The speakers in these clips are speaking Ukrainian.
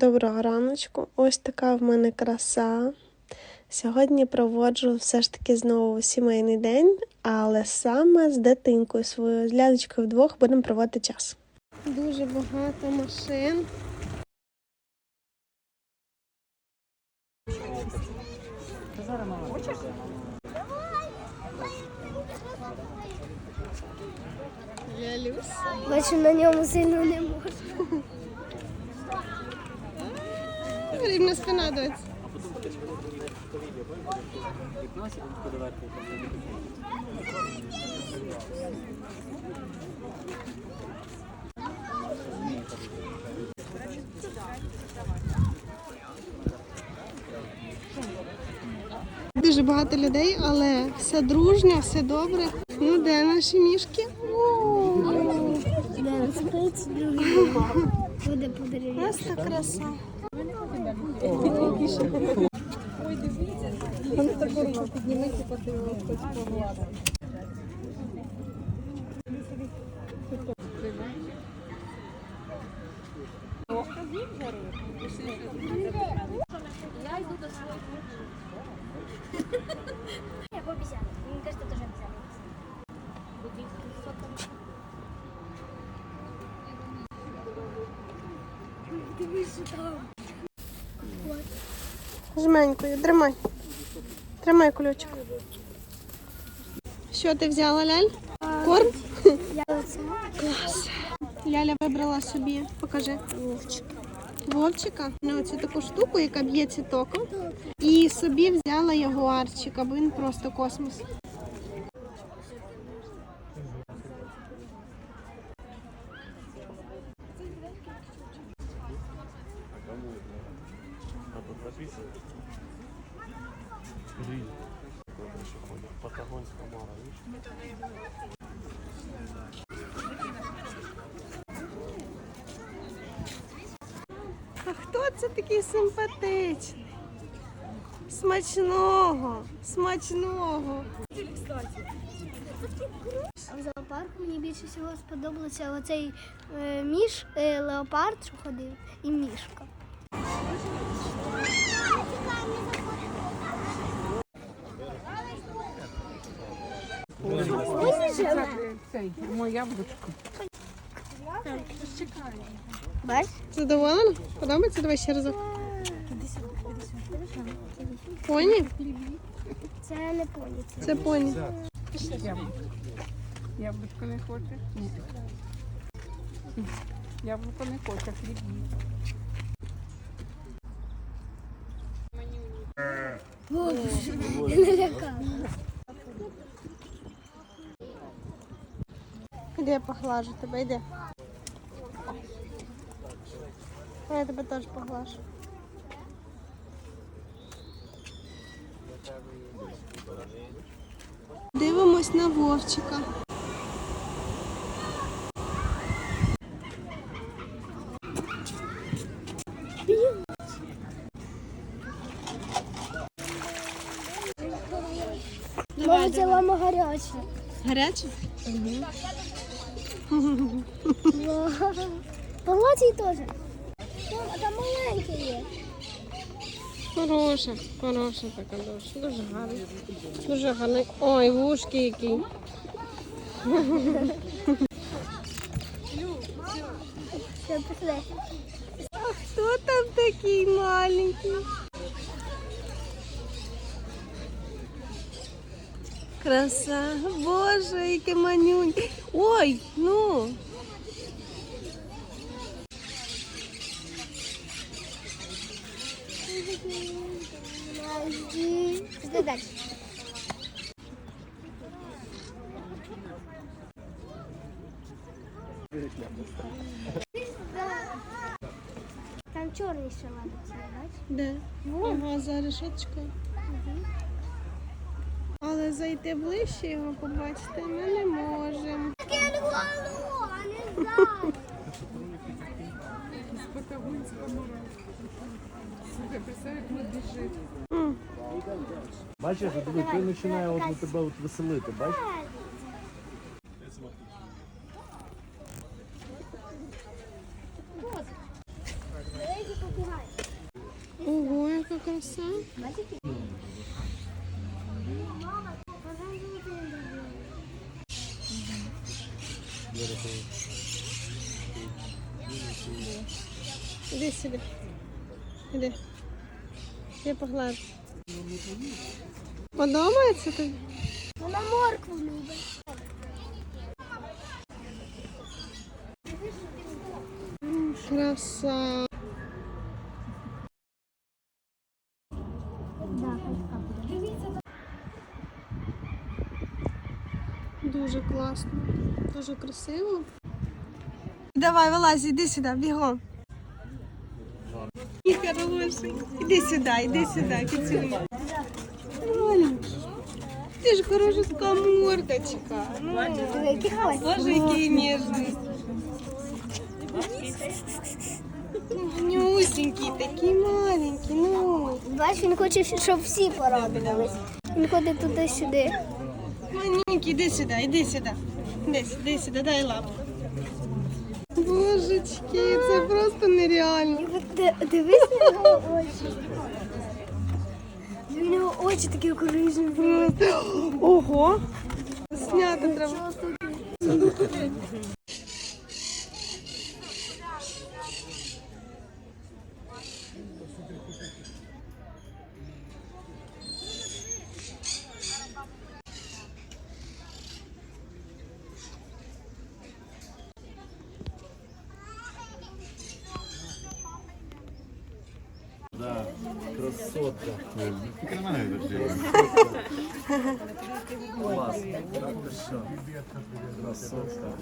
Доброго раночку. Ось така в мене краса. Сьогодні проводжу все ж таки знову сімейний день, але саме з дитинкою своєю, з лялечкою вдвох будемо проводити час. Дуже багато машин. Лялюся. Бачу, на ньому сильно не можу. Рівна спина доць. Дуже багато людей, але все дружньо, все добре. Ну, де наші мішки? Де розкриється другий. Буде подивитися. Ось та краса. Я пообіцяла. Мені кажется, теж обіцяла. Дивись, що там. Жменькою, тримай. Тримай кульочок. Що ти взяла, Ляль? Корм? Клас. Ляля вибрала собі, покажи. Вовчика. Вовчика Ну, оцю таку штуку, яка б'ється током. І собі взяла ягуарчика, бо він просто космос. Це такий симпатичний? Смачного, смачного. А в зоопарку мені більше всього сподобався оцей е, міш, е, леопард, що ходив, і мішка. Цей, моє яблучко. Бач? Задоволена? Подобається? Давай ще разок. Поні? Це не поні. це поні. Яблучко. Не хочеш? Ні. Яблуко не хоче, хліб їсть. Не лякала. Іди я поглажу тебе, йди. А Я тебе теж поглажу. Дивимось на Вовчика. Може, це лама гаряча. Гаряче? Палаці теж. Там, там маленьке є. Хороша, хороша така дуже. Дуже гарна. Дуже гарна. Ой, вушки які. А хто там такий маленький? Краса, боже, яке манюнь. Ой, ну. Пішли далі. Там чорний ще ладиться, бач? Де? Ага, за решеточкою. Але зайти ближче його побачити ми не можемо. Патагонська мара. Слухай, представь, як ми біжить. М. Бачиш, диви, ти починає от у тебе от веселити, бачиш? Ого, яка краса. Іди сюди. Іди. Я погладжу. Подобається тобі? Вона моркву любить. Краса. Дуже класно, дуже красиво. Давай, вилазь, іди сюди, бігом. Хороший. Іди сюди, іди сюди, кицюнь. Маленький. Ти ж хороша мордочка. Ну, Боже, який ніжний. Нюсенький, такий маленький, ну. Бачиш, він хоче, щоб всі порадувались. Він ходить туди-сюди. Маленький, іди сюди, іди сюди. Іди, іди сюди, дай лапу. Божечки, це просто нереально. Дивись на його очі. У нього очі такі коричневі. Ого. Зняти треба. Красотка. Клас. Ти що? Красотка.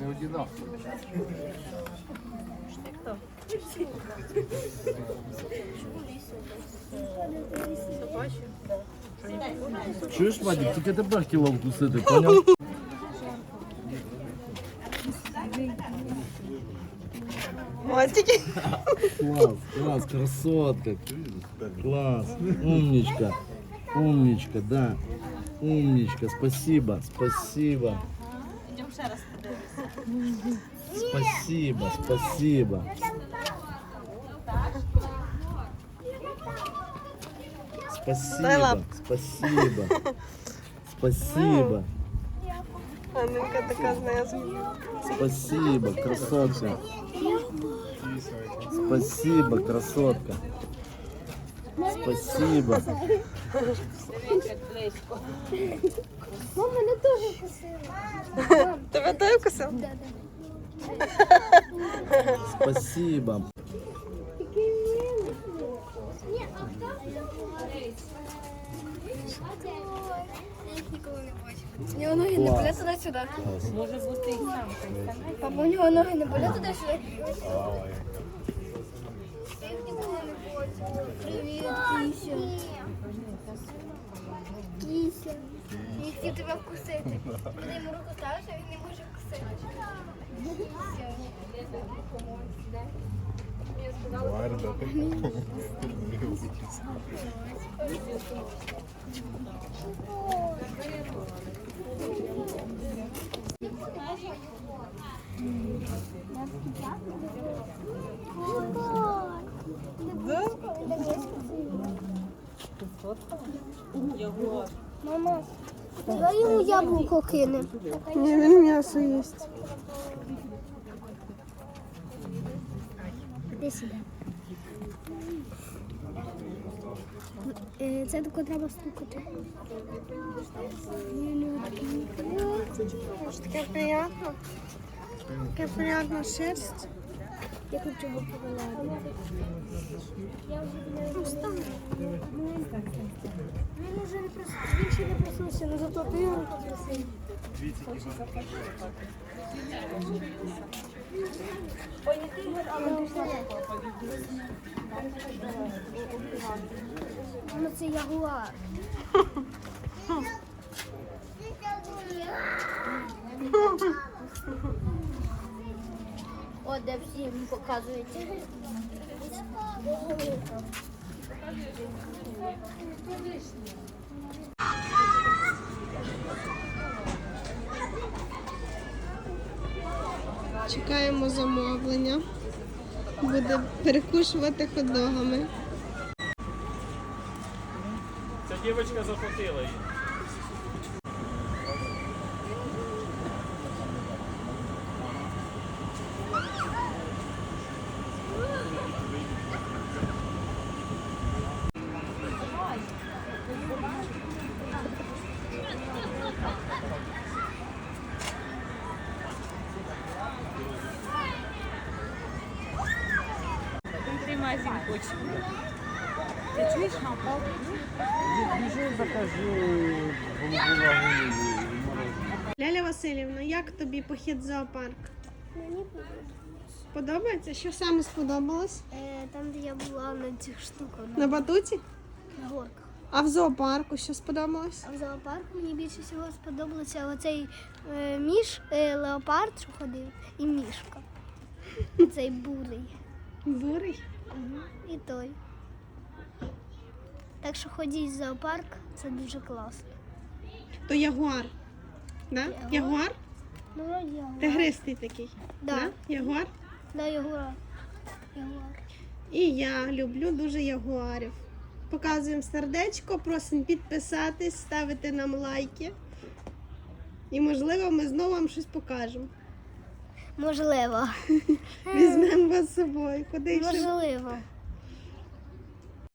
Не одинав. Чуєш, Вадик, тільки тебе хотіла вкусити, поняв? Ось тільки. Класс, класс, красотка. Класс, умничка, умничка, да. Умничка, спасибо, спасибо. Спасибо, спасибо. Дай Спасибо, спасибо. Спасибо, Анненька така знизу. спасибо, красотка. Спасибо, красотка. Спасибо. Мама мене теж кусила. Тебе той вкусив? Спасибо. У нього ноги не болять туди-сюди. Може бути і сам. Папа, у нього ноги не болять туди-сюди. Привіт, Кіся. Кіся. Він тебе вкусити. Ти йому руку ставиш, а він не може вкусити. Мама, давай йому яблуко кинемо. Ні, він м'ясо їсть. Іди сюди. Е, Це тако треба стукати. Таке приємно. Таке приємно шерсть. Я хочу його повалити. Він уже не прос... він ще не проснувся, але зато ти його попросив. Ну це ягуар. О, де всім показують. Чекаємо замовлення. Буде перекушувати ходогами. Ця дівчина заплатила її. Хоче. Ти чуєш на палку? Біжи, закажи голубу лагуну. Ляля Васильівна, як тобі похід в зоопарк? Мені Подобається? Що саме сподобалось? е, там, де я була на цих штуках, На батуті? на горках. А в зоопарку що сподобалось? А в зоопарку мені більше всього сподобався оцей е, міш, е, леопард, що ходив, і мішка. Цей бурий. Бурий. І той. Так що ходіть в зоопарк, це дуже класно. То ягуар. Да? Ягуар. Ягуар? Ну, ягуар. Тигристий такий. Да. Ягуар? Да, ягуар. Ягуар. І я люблю дуже ягуарів. Показуємо сердечко, просимо підписатись, ставити нам лайки. І, можливо, ми знову вам щось покажемо. Можливо. Візьмемо вас з собою. Куди ще? Можливо.